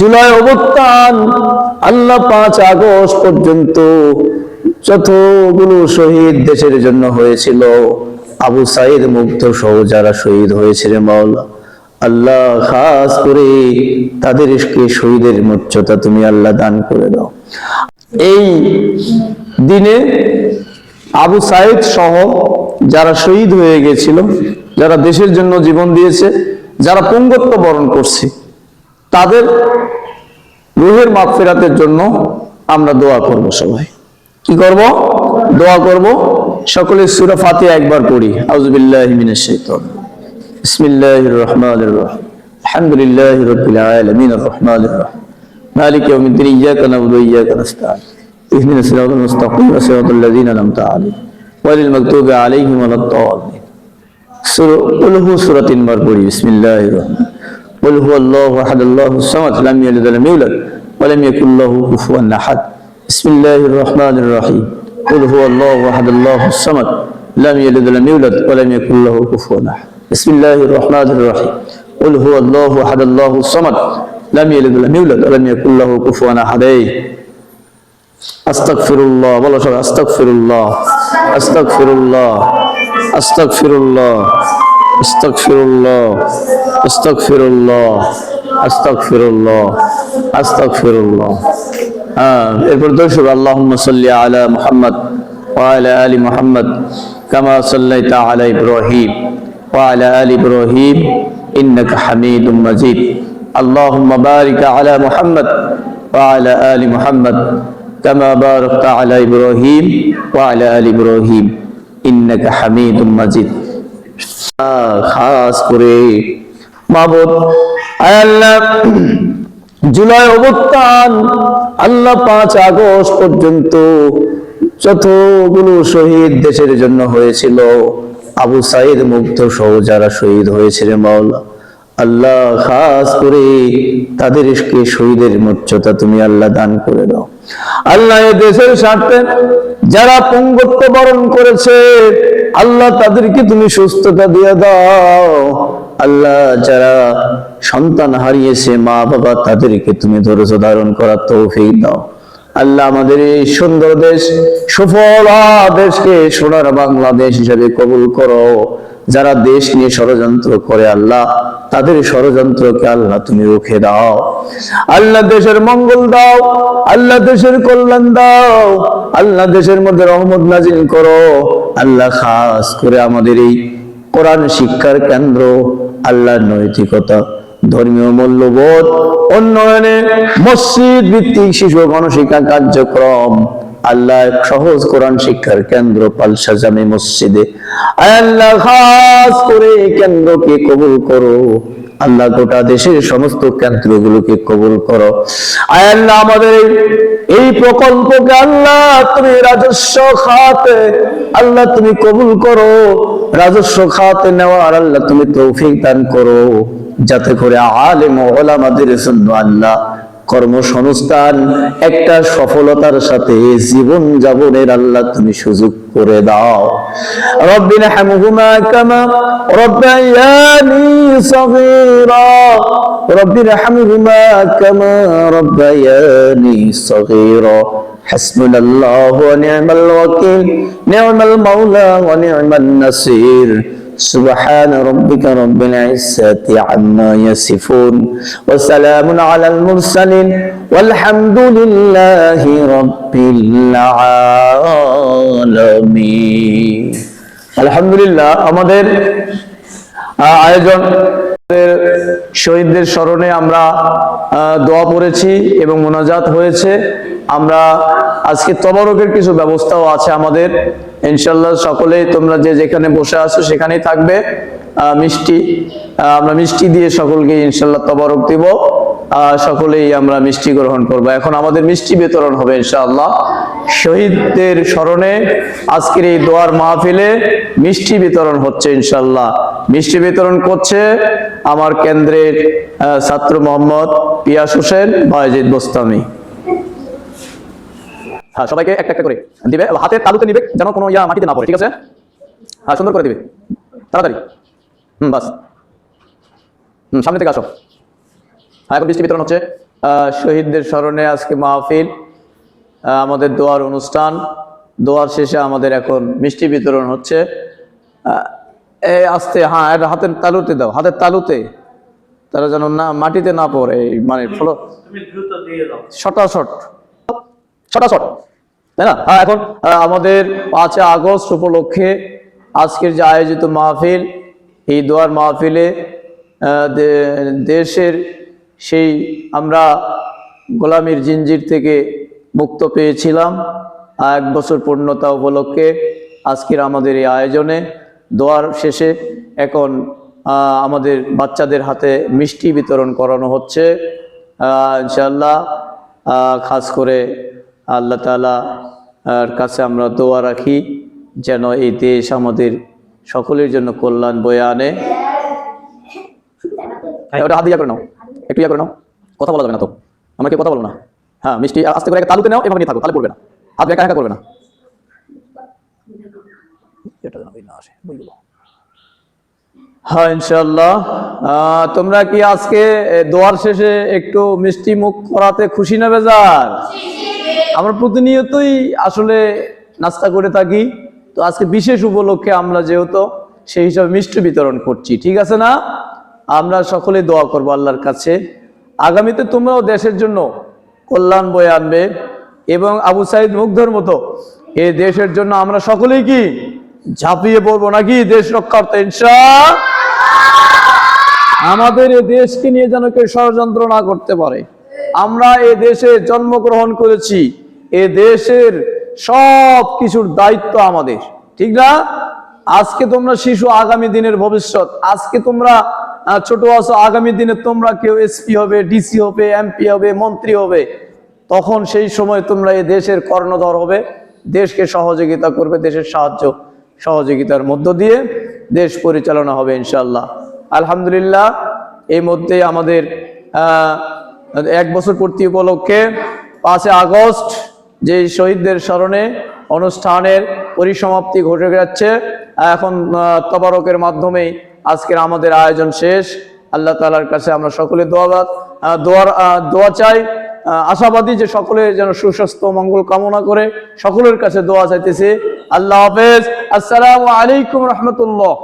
জুলাই অবস্থান, আল্লাহ পাঁচ আগস্ট পর্যন্ত যতগুলো শহীদ দেশের জন্য হয়েছিল, আবু সাইদ মুগ্ধ সহ যারা শহীদ হয়েছিল মাওলা, আল্লাহ খাস করে তাদেরকে শহীদের মর্যাদা তুমি আল্লাহ দান করে দাও। এই দিনে আবু সাইদ সহ যারা শহীদ হয়ে গেছিল, যারা দেশের জন্য জীবন দিয়েছে, যারা পঙ্গত্ব বরণ করছে তাদের রুহের মাপ ফেরাতের জন্য আমরা দোয়া করব সবাই। কি করব? দোয়া করব। সকলে সুরা ফাতে একবার পড়ি। আউযুবিল্লাহি মিনাশ বিসমিল্লাহির রহমানির রহিম। আলহামদুলিল্লাহি রাব্বিল আলামিন রহমানির রহিম। মালিক ইয়াউমিদ্দিন, ইয়াকা নাবুদু ইয়াকা নাস্তাঈন। ইহদিনাস সিরাতাল মুস্তাকিম সিরাতাল লাযিনা আন'আমতা আলাইহিম। ওয়ালিল মাগদুবি আলাইহিম ওয়ালাদ-দাল্লিন সূরা উলহু সূরা তিনবার পড়ি। বিসমিল্লাহির রহমানির قل هو الله أحد الله الصمد لم يلد ولم يولد ولم يكن له كفوا أحد. بسم الله الرحمن الرحيم. قل هو الله أحد الله الصمد لم يلد ولم يولد ولم يكن له كفوا أحد. بسم الله الرحمن الرحيم. قل هو الله أحد الله الصمد لم يلد ولم يولد ولم يكن له كفوا أحد. إيه؟ أستغفر الله والله أستغفر الله أستغفر الله أستغفر الله. আস্তাগফিরুল্লাহ আস্তাগফিরুল্লাহ আস্তাগফিরুল্লাহ আস্তাগফিরুল্লাহ। হ্যাঁ এরপর দর্শক আল্লাহুম্মা সাল্লি আলা মুহাম্মদ ওয়া আলা আলি মুহাম্মদ কামা সাল্লাইতা আলা ইব্রাহিম ওয়া আলা আলি ইব্রাহিম ইন্নাকা হামিদুম মাজিদ। আল্লাহুম্মা বারিক আলা মুহাম্মদ ওয়া আলা আলি মুহাম্মদ কামা বারাকতা আলা ইব্রাহিম ওয়া আলা আলি ইব্রাহিম ইন্নাকা হামিদুম মাজিদ। খাস করে। মাবুদ আল্লাহ, জুলাই অবস্থান, আল্লাহ পাঁচ আগস্ট পর্যন্ত যতগুলো শহীদ দেশের জন্য হয়েছিল, আবু সাইদ মুগ্ধ সহ যারা শহীদ হয়েছিল মাওলা, আল্লাহ খাস করে তাদেরকে শহীদের মর্যাদা তুমি আল্লাহ দান করে দাও। আল্লাহ দেশের স্বার্থে যারা পঙ্গত্ব বরণ করেছে, আল্লাহ তাদেরকে তুমি সুস্থতা দিয়ে দাও। আল্লাহ যারা সন্তান হারিয়েছে, মা বাবা তাদেরকে তুমি ধৈর্য ধারণ করার তৌফিক দাও। আল্লাহ আমাদের এই সুন্দর দেশ, সুফলা দেশকে সোনার বাংলাদেশ হিসাবে কবুল করো। যারা দেশ নিয়ে ষড়যন্ত্র করে আল্লাহ, তাদের ষড়যন্ত্রকে আল্লাহ তুমি রুখে দাও। আল্লাহ দেশের মঙ্গল দাও, আল্লাহ দেশের কল্যাণ দাও, আল্লাহ দেশের মধ্যে রহমত নাজিল করো। আল্লাহ খাস করে আমাদের এই কোরআন শিক্ষার কেন্দ্র, আল্লাহর নৈতিকতা, ধর্মীয় মূল্যবোধ, উন্নয়নে মসজিদ ভিত্তিক শিশু গণশিক্ষা কার্যক্রম আল্লাহ সহজ কোরআন শিক্ষার কেন্দ্র পালসা জামে মসজিদে। আল্লাহ, খাস করে কেন্দ্রকে কবুল করো। আল্লাহ গোটা দেশের সমস্ত কেন্দ্রগুলোকে কবুল করো। আল্লাহ, আমাদের এই- প্রকল্পকে আল্লাহ তুমি রাজস্ব খাতে, আল্লাহ তুমি কবুল করো। রাজস্ব খাতে নেওয়ার আল্লাহ তুমি তৌফিক দান করো। যাতে করে আলেম ওলামাদের জন্য আল্লাহ কর্মসংস্থান একটা সফলতার সাথে জীবন যাপনের আল্লাহ তুমি সুযোগ করে দাও রব্বিনা হামহুমা কামা রব্বায়ানি সগীরা রব্বিনা হামহুমা কামা রব্বায়ানি সগীরা حسبنا الله ونعم الوكيل نعم المولى ونعم النصير سبحان ربك رب العزة عما يصفون وسلام على المرسلين والحمد لله رب العالمين الحمد لله আমাদের আহ, আয়োজন আমাদের শহীদদের স্মরণে আমরা দোয়া পড়েছি এবং মোনাজাত হয়েছে। আমরা আজকে তবরকের কিছু ব্যবস্থাও আছে আমাদের। ইনশাল্লাহ সকলে তোমরা যে যেখানে বসে আছো সেখানেই থাকবে। মিষ্টি আমরা মিষ্টি দিয়ে সকলকে ইনশাল্লাহ তবরক দিব। সকলেই আমরা মিষ্টি গ্রহণ করব। এখন আমাদের মিষ্টি বিতরণ হবে ইনশাআল্লাহ। শহীদদের স্মরণে আজকের এই দোয়ার মাহফিলে মিষ্টি বিতরণ হচ্ছে ইনশাআল্লাহ। মিষ্টি বিতরণ করছে আমার কেন্দ্রের ছাত্র মোহাম্মদ পিয়াস হোসেন, বায়েজিদ বোস্তামি। হ্যাঁ সবাইকে একটা একটা করে দিবে। হাতে তালুতে নিবে, যেন কোনো ইয়া মাটিতে না পড়ে, ঠিক আছে? হ্যাঁ সুন্দর করে দিবে। তাড়াতাড়ি। হুম, বাস। হুম, সামনে থেকে আসো। এখন বৃষ্টি বিতরণ হচ্ছে শহীদদের স্মরণে আজকে মাহফিল আমাদের দোয়ার অনুষ্ঠান। দোয়ার শেষে আমাদের এখন মিষ্টি বিতরণ হচ্ছে। এই আস্তে হ্যাঁ হাতের তালুতে দাও হাতের তালুতে। তারা যেন না মাটিতে না পড়ে এই মানে ফলো শটাশট। শটাশট তাই না? হ্যাঁ এখন আমাদের পাঁচই আগস্ট উপলক্ষে আজকের যে আয়োজিত মাহফিল এই দোয়ার মাহফিলে দেশের সেই আমরা গোলামির জিঞ্জির থেকে মুক্ত পেয়েছিলাম এক বছর পূর্ণতা উপলক্ষে আজকের আমাদের এই আয়োজনে। দোয়ার শেষে এখন আমাদের বাচ্চাদের হাতে মিষ্টি বিতরণ করানো হচ্ছে। আহ, খাস করে আল্লাহ তালা এর কাছে আমরা দোয়া রাখি যেন এই দেশ আমাদের সকলের জন্য কল্যাণ বয়ে আনে। ওটা হাত দিয়ে ইয়া করে নাও। একটু ইয়া করে নাও, কথা বলা যাবে না তো। আমাকে কথা বলো না। হ্যাঁ মিষ্টি আস্তে করে তালুতে নাও, এভাবে নিয়ে থাকো তাহলে পড়বে না। হাত একা একা করবে না। হ্যাঁ ইনশাল্লাহ তোমরা কি আজকে দোয়ার শেষে একটু মিষ্টি মুখ করাতে খুশি না বেজার? আমরা প্রতিনিয়তই আসলে নাস্তা করে থাকি। তো আজকে বিশেষ উপলক্ষে আমরা যেহেতু সেই হিসাবে মিষ্টি বিতরণ করছি, ঠিক আছে না? আমরা সকলে দোয়া করব আল্লাহর কাছে। আগামীতে তোমরাও দেশের জন্য কল্যাণ বয়ে আনবে এবং আবু সাইদ মুগ্ধর মতো এ দেশের জন্য আমরা সকলেই কি ঝাঁপিয়ে পড়ব নাকি দেশ রক্ষার্থে ইনশা আমাদের এ দেশকে নিয়ে যেন কেউ ষড়যন্ত্র না করতে পারে। আমরা এ দেশে জন্মগ্রহণ করেছি। এ দেশের সব কিছুর দায়িত্ব আমাদের। ঠিক না? আজকে তোমরা শিশু, আগামী দিনের ভবিষ্যৎ। আজকে তোমরা ছোট আছো, আগামী দিনে তোমরা কেউ এসপি হবে, ডিসি হবে, এমপি হবে, মন্ত্রী হবে, তখন সেই সময় তোমরা এই দেশের কর্ণধর হবে। দেশকে সহযোগিতা করবে, দেশের সাহায্য সহযোগিতার মধ্য দিয়ে দেশ পরিচালনা হবে ইনশাল্লাহ আলহামদুলিল্লাহ, এই মধ্যে আমাদের এক বছর পূর্তি উপলক্ষে পাঁচই আগস্ট যে শহীদদের স্মরণে অনুষ্ঠানের পরিসমাপ্তি ঘটে যাচ্ছে এখন তবারকের মাধ্যমেই আজকের আমাদের আয়োজন শেষ। আল্লাহ তালার কাছে আমরা সকলে দোয়াবাদ। দোয়ার দোয়া চাই। আশাবাদী যে সকলে যেন সুস্বাস্থ্য মঙ্গল কামনা করে সকলের কাছে দোয়া চাইতেছি। আল্লাহ হাফেজ। আসসালামু আলাইকুম রহমতুল্লাহ।